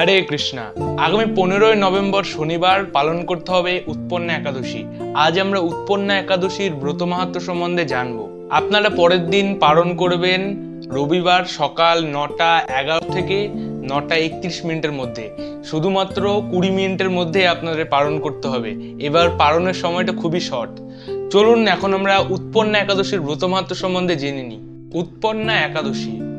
হরে কৃষ্ণা। আগামী পনেরোই নভেম্বর শনিবার পালন করতে হবে উৎপন্না একাদশী। আজ আমরা উৎপন্না একাদশীর ব্রত মাহাত্ম সম্বন্ধে জানব। আপনারা পরের দিন পালন করবেন রবিবার সকাল নটা এগারো থেকে নটা একত্রিশ মিনিটের মধ্যে। শুধুমাত্র কুড়ি মিনিটের মধ্যে আপনাদের পালন করতে হবে। এবার পালনের সময়টা খুবই শর্ট। চলুন এখন আমরা উৎপন্না একাদশীর ব্রত মাহাত্ম সম্বন্ধে জেনে নিই। উৎপন্না একাদশী।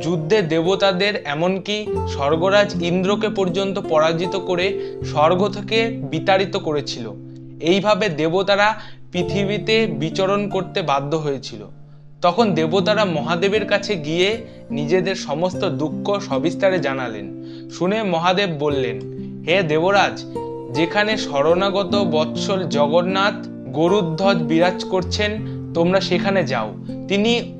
যুদ্ধে দেবতাদের এমনকি স্বর্গরাজ ইন্দ্রকে পর্যন্ত পরাজিত করে স্বর্গ থেকে বিতাড়িত করেছিল। এইভাবে দেবতারা পৃথিবীতে বিচরণ করতে বাধ্য হয়েছিল। তখন দেবতারা মহাদেবের কাছে গিয়ে নিজেদের সমস্ত দুঃখ সবিস্তারে জানালেন। শুনে মহাদেব বললেন, হে দেবরাজ, যেখানে শরণাগত বৎসল জগন্নাথ গরুধ্বজ বিরাজ করছেন, তোমরা সেখানে যাও। তিনি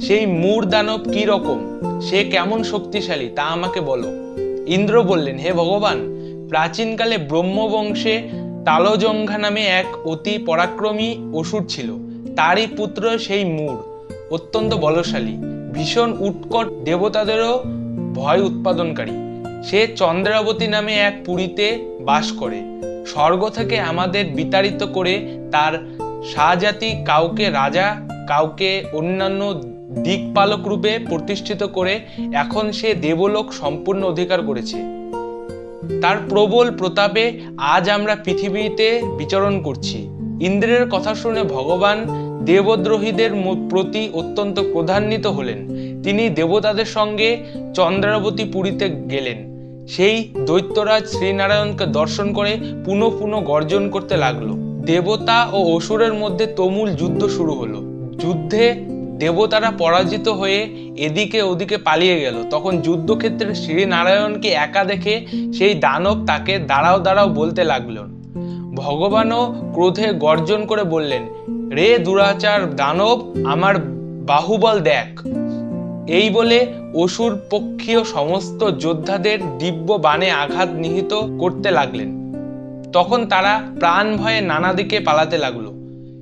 সেই মূর দানব কি রকম? সে কেমন শক্তিশালী? তা আমাকে বলো। ইন্দ্র বললেন, হে ভগবান, প্রাচীনকালে ব্রহ্মবংশে তালজঙ্ঘা নামে এক অতি পরাক্রমী অসুর ছিল। তারই পুত্র সেই মূর। অত্যন্ত বলশালী, ভীষণ উৎকট, দেবতাদেরও ভয় উৎপাদনকারী। সে চন্দ্রাবতী নামে এক পুরীতে বাস করে। স্বর্গ থেকে আমাদের বিতাড়িত করে তার শাহজাতি কাউকে রাজা, কাউকে অন্যান্য দিকপালক রূপে প্রতিষ্ঠিত করে এখন সে দেবলোক সম্পূর্ণ অধিকার করেছে। তার প্রবল প্রতাপে আজ আমরা পৃথিবীতে বিচরণ করছি। ইন্দ্রের কথা শুনে ভগবান দেবদ্রোহীদের প্রতি অত্যন্ত ক্রধান্বিত হলেন। তিনি দেবতাদের সঙ্গে চন্দ্রাবতী পুরীতে গেলেন। সেই দৈত্যরাজ শ্রীনারায়ণকে দর্শন করে পুনঃ পুনঃ গর্জন করতে লাগল। দেবতা ও অসুরের মধ্যে তুমুল যুদ্ধ শুরু হলো। যুদ্ধে দেবতারা পরাজিত হয়ে এদিকে ওদিকে পালিয়ে গেল। তখন যুদ্ধক্ষেত্রে শ্রীনারায়ণকে একা দেখে সেই দানব তাকে দাঁড়াও দাঁড়াও বলতে লাগল ভগবানও ক্রোধে গর্জন করে বললেন, রে দুরাচার দানব, আমার বাহুবল দেখ। এই বলে অসুর পক্ষীয় সমস্ত যোদ্ধাদের দিব্য বাণে আঘাত নিহিত করতে লাগলেন। তখন তারা প্রাণ ভয়ে নানা দিকে পালাতে লাগল।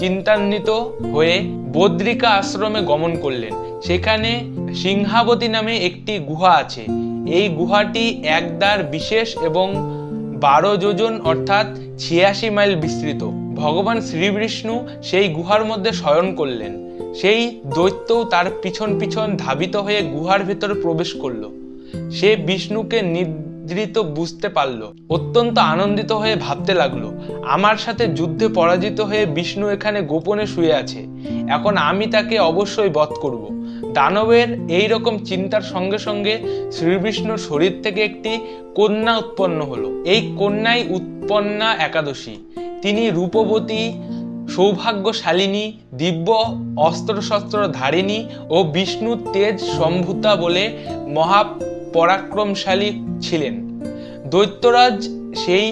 চিন্তান্বিত হয়ে বদ্রিকা আশ্রমে গমন করলেন। সেখানে সিংহাবতী নামে একটি গুহা আছে। এই গুহাটি একদার বিশেষ এবং বারো যোজন অর্থাৎ ছিয়াশি মাইল বিস্তৃত। ভগবান শ্রীবিষ্ণু সেই গুহার মধ্যে শয়ন করলেন। সেই দৈত্যও তার পিছন পিছন ধাবিত হয়ে গুহার ভেতরে প্রবেশ করল। সে বিষ্ণুকে নিদ্রিত বুঝতে পারল। অত্যন্ত আনন্দিত হয়ে ভাবতে লাগল, আমার সাথে যুদ্ধে পরাজিত হয়ে বিষ্ণু এখানে গোপনে শুয়ে আছে। এখন আমি তাকে অবশ্যই বধ করব। দানবের এই রকম চিন্তার সঙ্গে সঙ্গে শ্রীবিষ্ণুর শরীর থেকে একটি কন্যা উৎপন্ন হলো। এই কন্যাই উৎপন্না একাদশী। তিনি রূপবতী, সৌভাগ্যশালিনী, দিব্য অস্ত্রশস্ত্র ধারিণী ও বিষ্ণু তেজ সম্ভূতা বলে মহা পরাক্রমশালী ছিলেন। দৈত্যরাজ সেই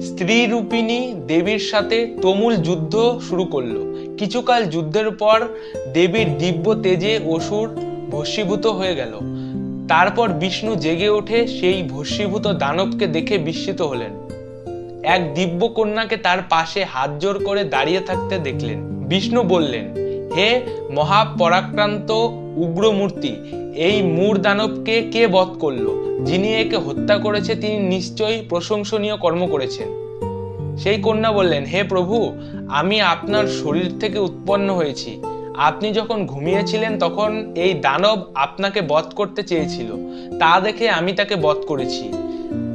স্ত্রীরূপিণী দেবীর সাথে তুমুল যুদ্ধ শুরু করল। কিছুকাল যুদ্ধের পর দেবীর দিব্য তেজে অসুর ভস্মীভূত হয়ে গেল। তারপর বিষ্ণু জেগে ওঠে সেই ভস্মীভূত দানবকে দেখে বিস্মিত হলেন। এক দিব্য কন্যাকে তার পাশে হাত জোর করে দাঁড়িয়ে থাকতে দেখলেন। বিষ্ণু বললেন, হে মহাপরাক্রান্ত উগ্রমূর্তি, এই মূর দানবকে কে বধ করল? যিনি একে হত্যা করেছে, তিনি নিশ্চয়ই প্রশংসনীয় কর্ম করেছেন। সেই কন্যা বললেন, হে প্রভু, আমি আপনার শরীর থেকে উৎপন্ন হয়েছি। আপনি যখন ঘুমিয়েছিলেন, তখন এই দানব আপনাকে বধ করতে চেয়েছিল। তা দেখে আমি তাকে বধ করেছি।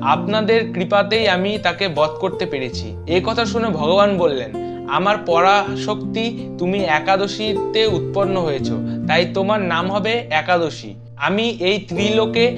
আপনাদের কৃপাতেই আমি তাকে বধ করতে পেরেছি। এই কথা শুনে ভগবান বললেন, আমার পরাশক্তি, তুমি একাদশীতে উৎপন্ন হয়েছ, তাই তোমার নাম হবে একাদশী। আমি এই ত্রিলোকে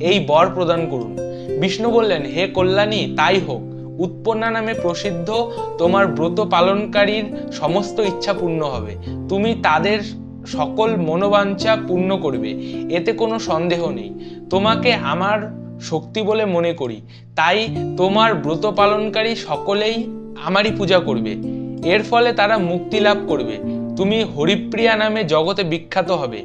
এই বর প্রদান করুন। বিষ্ণু বললেন, হে কল্যাণী, তাই হোক। উৎপন্না নামে প্রসিদ্ধ তোমার ব্রত পালনকারীর সমস্ত ইচ্ছা পূর্ণ হবে। তুমি তাদের সকল মনোবাঞ্ছা পূর্ণ করবে। এতে কোনো সন্দেহ নেই। তোমাকে আমার শক্তি বলে মনে করি। তাই তোমার ব্রত পালনকারী সকলেই আমারই পূজা করবে। এর ফলে তারা মুক্তি লাভ করবে। তুমি হরিপ্রিয়া নামে জগতে বিখ্যাত হবে।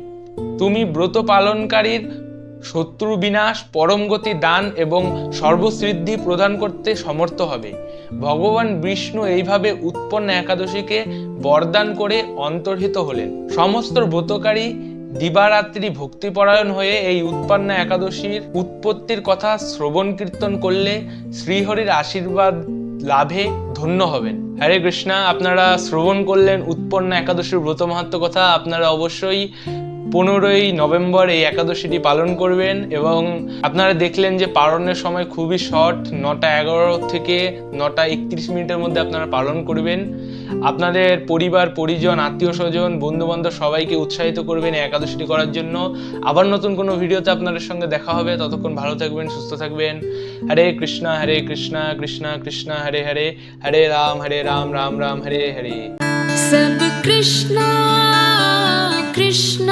তুমি ব্রত পালনকারীর শত্রু বিনাশ, পরম গতি দান এবং সর্বসৃদ্ধি প্রদান করতে সমর্থ হবে। ভগবান বিষ্ণু এইভাবে উৎপন্ন একাদশীকে বরদান করে অন্তর্হিত হলেন। সমস্ত ব্রতকারী দিবারাত্রি ভক্তিপরায়ণ হয়ে এই উৎপন্ন একাদশীর উৎপত্তির কথা শ্রবণ কীর্তন করলে শ্রীহরির আশীর্বাদ লাভে ধন্য হবেন। হরে কৃষ্ণা, আপনারা শ্রবণ করলেন উৎপন্ন একাদশীর ব্রত মাহাত্ম কথা, আপনারা অবশ্যই পনেরোই নভেম্বর এই একাদশীটি পালন করবেন এবং আপনারা দেখলেন যে পালনের সময় খুবই শর্ট, নটা এগারো থেকে নটা একত্রিশ মিনিটের মধ্যে আপনারা পালন করবেন। আপনাদের পরিবার, পরিজন, আত্মীয় স্বজন, বন্ধুবান্ধব সবাইকে উৎসাহিত করবেন এই একাদশীটি করার জন্য। আবার নতুন কোনো ভিডিওতে আপনাদের সঙ্গে দেখা হবে। ততক্ষণ ভালো থাকবেন, সুস্থ থাকবেন। হরে কৃষ্ণা হরে কৃষ্ণা কৃষ্ণা কৃষ্ণা, হরে হরে। হরে রাম হরে রাম রাম রাম, হরে হরে। সব কৃষ্ণ